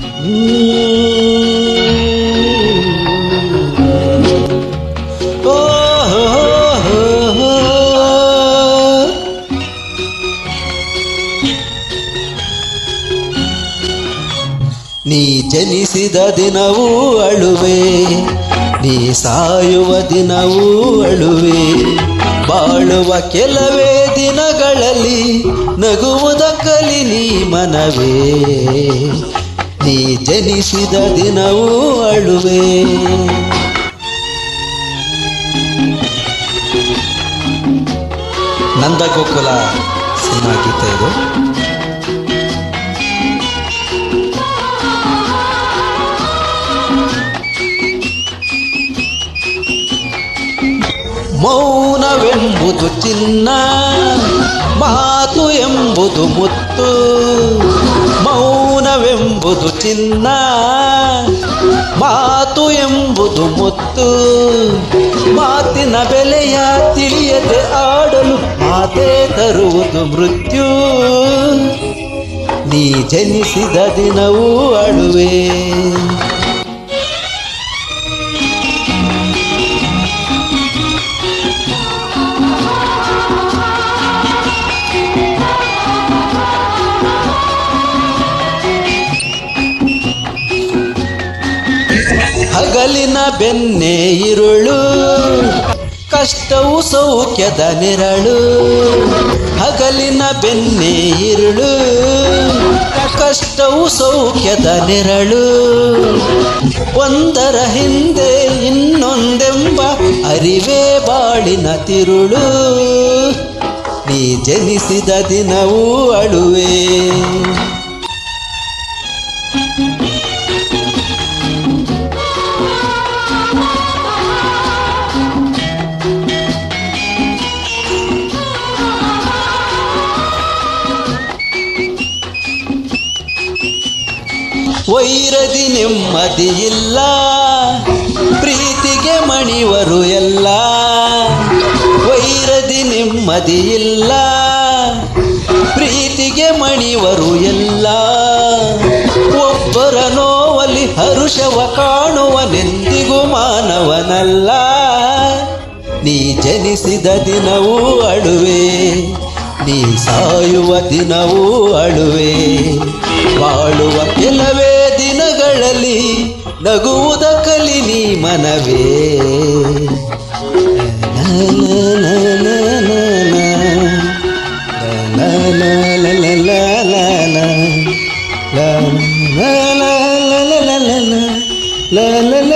ನೀ ಜನಿಸಿದ ದಿನವೂ ಅಳುವೆ ನೀ ಸಾಯುವ ದಿನವೂ ಅಳುವೆ. ಬಾಳುವ ಕೆಲವೇ ದಿನಗಳಲ್ಲಿ ನಗುವುದಕ್ಕಲಿ ನೀ ಮನವೇ. ನೀ ಜನಿಸಿದ ದಿನವೂ ಅಳುವೆ. ನಂದಗೋಕುಲ ಸಿನಿಮಾ ಗೀತೆ ಇದು. ಮೌನವೆಂಬುದು ಚಿನ್ನ ಮಾತು ಎಂಬುದು ಮುತ್ತು. ಮೌನವೆಂಬುದು ಚಿನ್ನ, ಮಾತು ಎಂಬುದು ಮುತ್ತು. ಮಾತಿನ ಬೆಲೆಯ ತಿಳಿಯದೆ ಆಡಲು ಮಾತೇ ತರುವುದು ಮೃತ್ಯು. ನೀ ಜನಿಸಿದ ದಿನವೂ ಅಳುವೆ. ಹಗಲಿನ ಬೆನ್ನೆ ಇರುಳು. ಕಷ್ಟವು ಸೌಖ್ಯದ ನೆರಳು. ಹಗಲಿನ ಬೆನ್ನೆ ಇರುಳು. ಕಷ್ಟವು ಸೌಖ್ಯದ ನೆರಳು. ಒಂದರ ಹಿಂದೆ ಇನ್ನೊಂದೆಂಬ ಅರಿವೇ ಬಾಳಿನ ತಿರುಳು. ನೀ ಜನಿಸಿದ ದಿನವೂ ಅಳುವೆ. ವೈರದಿ ನೆಮ್ಮದಿ ಇಲ್ಲ. ಪ್ರೀತಿಗೆ ಮಣಿವರು ಎಲ್ಲ. ವೈರದಿ ನೆಮ್ಮದಿ ಇಲ್ಲ. ಪ್ರೀತಿಗೆ ಮಣಿವರು ಎಲ್ಲ. ಒಬ್ಬರ ನೋವಲಿ ಹರುಷವ ಕಾಣುವನೆಂದಿಗೂ ಮಾನವನಲ್ಲ. ನೀ ಜನಿಸಿದ ದಿನವೂ ಅಳುವೆ. ನೀ ಸಾಯುವ ದಿನವೂ ಅಳುವೆ. ಬಾಳುವ ಕೆಲವೇ దగువుద కలిని మనవే la la la